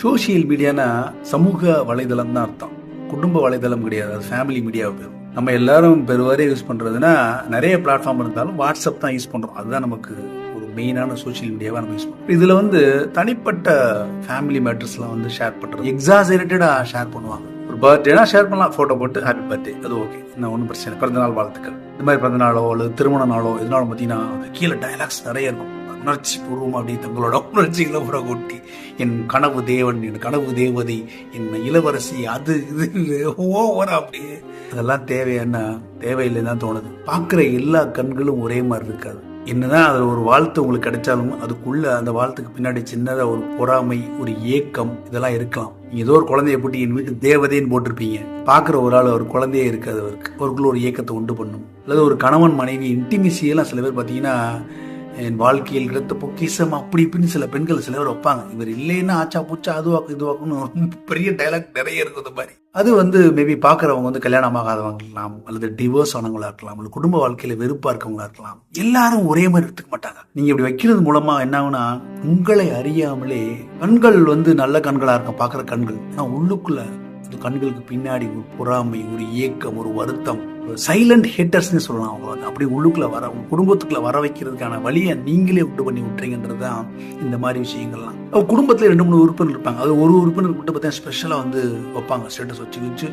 Social மீடியானா சமூக வலைதளம் தான் அர்த்தம். குடும்ப வலைதளம் கிடையாது அது ஃபேமிலி மீடியா பேரும். நம்ம எல்லாரும் பெருவாரே யூஸ் பண்ணுறதுன்னா நிறைய பிளாட்ஃபார்ம் இருந்தாலும் வாட்ஸ்அப் தான் யூஸ் பண்ணுறோம் அதுதான் நமக்கு ஒரு மெயினான சோஷியல் மீடியாவாக நம்ம யூஸ் பண்ணுறோம் இதில் வந்து தனிப்பட்ட ஃபேமிலி மேட்டர்ஸ்லாம் வந்து ஷேர் பண்ணுறது எக்ஸாசரேட்டடாக ஷேர் பண்ணுவாங்க. ஒரு பர்த்டேனா ஷேர் பண்ணலாம். ஃபோட்டோ போட்டு ஹாப்பி பர்த்டே அது ஓகே நான் ஒன்றும் பிரச்சனை இல்லை. பிறந்த நாள் வாழ்த்துக்கள். இந்த மாதிரி பிறந்த நாளோ அல்லது திருமண நாளோ இதனால பார்த்தீங்கன்னா கீழே டைலாக்ஸ் நிறைய இருக்கும். உணர்ச்சி பூர்வம் அப்படி தங்களோட உணர்ச்சிகளை புற கொட்டி. என் கனவு தேவன் என் கனவு தேவதை என் இளவரசி அது இது ஓவரா அப்படியே அதெல்லாம் தேவையானா தேவையில்லைன்னு தான் தோணுது. பார்க்குற எல்லா கண்களும் ஒரே மாதிரி இருக்காது. என்னதான் அதில் ஒரு வாழ்த்து உங்களுக்கு கிடைச்சாலும் அதுக்குள்ள அந்த வாழ்த்துக்கு பின்னாடி சின்னதாக ஒரு பொறாமை ஒரு ஏக்கம் இதெல்லாம் இருக்கலாம். நீங்க ஏதோ ஒரு குழந்தைய போட்டு என் வீட்டு தேவதைன்னு போட்டிருப்பீங்க. பார்க்குற ஒரு ஆள் ஒரு குழந்தையே இருக்காது அவருக்கு. அவருக்குள்ள ஒரு ஏக்கத்தை உண்டு பண்ணும். அல்லது ஒரு கணவன் மனைவி இன்டிமிசியெல்லாம் சில பேர் பார்த்தீங்கன்னா என் வாழ்க்கையில் கிடைத்த பொக்கிஷம் அப்படி இப்படின்னு சில பெண்கள் சில பேர் வைப்பாங்க. இவர் இல்லைன்னா ஆச்சா பூச்சா அதுவாக்கு இதுவாக்குன்னு ரொம்ப பெரிய டைலாக் நிறைய இருக்கும் இந்த மாதிரி. அது வந்து மேபி பார்க்குறவங்க வந்து கல்யாணம் ஆகாதவங்க இருக்கலாம் அல்லது டிவோர்ஸ் ஆனவங்களா இருக்கலாம் அல்லது குடும்ப வாழ்க்கையில வெறுப்பா இருக்கவங்களா இருக்கலாம். எல்லாரும் ஒரே மாதிரி எடுத்துக்க மாட்டாங்க. நீங்க இப்படி வைக்கிறது மூலமா என்ன ஆகுனா உங்களை அறியாமலே கண்கள் வந்து நல்ல கண்களா இருக்கும் பார்க்குற கண்கள். ஆனா உள்ளுக்குள்ள கண்களுக்கு பின்னாடி ஒரு பொறாமை ஒரு ஏக்கம் ஒரு வருத்தம். ஒரு சைலண்ட் ஹேட்டர்ஸ்னு சொல்லலாம் அவங்களுக்கு அப்படி உள்ளுக்குள்ள வர குடும்பத்துக்குள்ள வர வைக்கிறதுக்கான வழியை நீங்களே விட்டு பண்ணி விட்டுறீங்கன்றது தான் இந்த மாதிரி விஷயங்கள்லாம். அவங்க குடும்பத்தில் ரெண்டு மூணு உறுப்பினர் இருப்பாங்க. அது ஒரு உறுப்பினர் மட்டும் பார்த்தா ஸ்பெஷலாக வந்து வைப்பாங்க. ஸ்டேட்டஸ் வச்சு வச்சு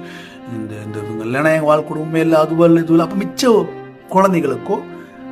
இந்த இந்த இவங்க இல்லைன்னா எங்கள் வாழ் குடும்பமே இல்லை அதுவா இல்லை இதுவா அப்போ மிச்ச குழந்தைகளுக்கோ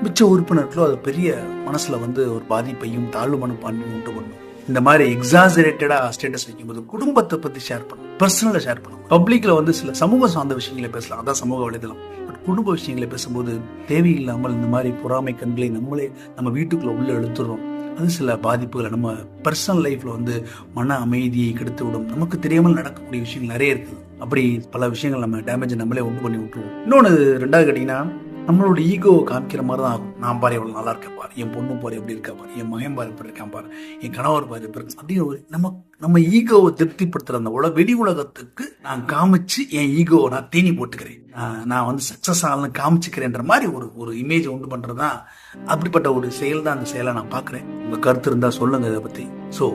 மிச்ச உறுப்பினர்களோ அது பெரிய மனசில் வந்து ஒரு பாதிப்பையும் தாழ்வு மனப்பான்மையும் உண்டு பண்ணும். இந்த மாதிரி எக்ஸாசரேட்டடா ஸ்டேட்டஸ் வைக்கும்போது குடும்பத்தை பத்தி ஷேர் பண்ணும் பர்சனலா ஷேர் பண்ணணும். பப்ளிக்ல வந்து சில சமூக சார்ந்த விஷயங்களை பேசலாம். அதான் சமூக வலைதளம். பட் குடும்ப விஷயங்களை பேசும்போது தேவையில்லாமல் இந்த மாதிரி பொறாமை கண்களை நம்மளே நம்ம வீட்டுக்குள்ள உள்ள எழுத்துறோம் அது சில பாதிப்புகளை நம்ம பர்சனல் லைஃப்ல வந்து மன அமைதியை கெடுத்து விடும் நமக்கு தெரியாமல் நடக்கக்கூடிய விஷயங்கள் நிறைய இருக்குது. அப்படி பல விஷயங்கள் நம்ம டேமேஜ் நம்மளே உண்டு பண்ணி விட்டுருவோம். இன்னொன்று ரெண்டாவது கேட்டிங்கன்னா நம்மளோட ஈகோவை காமிக்கிற மாதிரி தான் ஆகும். நான் பாரு எவ்வளோ நல்லா இருக்கேன் பாரு. என் பொண்ணு பாரு எப்படி இருக்கா பாரு. என் மகன் பாரு எப்படி இருக்கான் பாரு. என் கணவர் பாரு எப்படி அப்படின்னு ஒரு நம்ம நம்ம ஈகோவை திருப்திப்படுத்துற அந்த உலக வெளி உலகத்துக்கு நான் காமிச்சு என் ஈகோவை நான் தீனி போட்டுக்கிறேன். நான் வந்து சக்சஸ் ஆகலன்னு காமிச்சுக்கிறேன்ற மாதிரி ஒரு ஒரு இமேஜ் உண்டு பண்ணுறது தான் அப்படிப்பட்ட ஒரு செயல் தான் அந்த செயலை நான் பார்க்குறேன். உங்கள் கருத்து இருந்தால் சொல்லுங்க இதை பற்றி ஸோ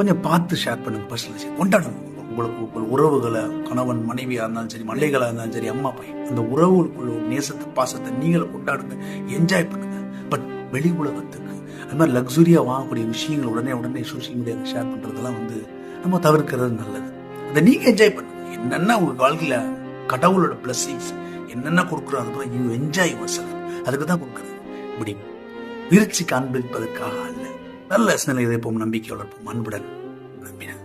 கொஞ்சம் பார்த்து ஷேர் பண்ணுங்க பர்சனல் கொண்டாடணும். உங்களுக்கு உங்கள் உறவுகளை கணவன் மனைவியா இருந்தாலும் சரி மல்லிகளா இருந்தாலும் சரி அம்மா பையன் அந்த உறவுகளுக்குள்ள ஒரு நேசத்தை பாசத்தை நீங்களும் கொண்டாடுங்க. என்ஜாய் பண்ணுங்க. பட் வெளி உலகத்துக்கு அது மாதிரி லக்ஸுரியாக வாங்கக்கூடிய விஷயங்கள் உடனே உடனே சோஷியல் மீடியாவில் ஷேர் பண்ணுறதெல்லாம் வந்து நம்ம தவிர்க்கிறது நல்லது. அதை நீங்க என்ஜாய் பண்ணுங்க. என்னென்ன உங்கள் வாழ்க்கையில கடவுளோட பிளஸ்ஸிங்ஸ் என்னென்ன கொடுக்குறோம் அதுக்கு யூ என்ஜாய் யுவர் செல்ஃப் அதுக்கு தான் கொடுக்குறது. இப்படி விரிச்சு காண்பிப்பதற்காக அல்ல. நல்ல சிந்தனை இதைப்போம் நம்பிக்கை வளர்ப்போம் அன்புடன் நம்பினார்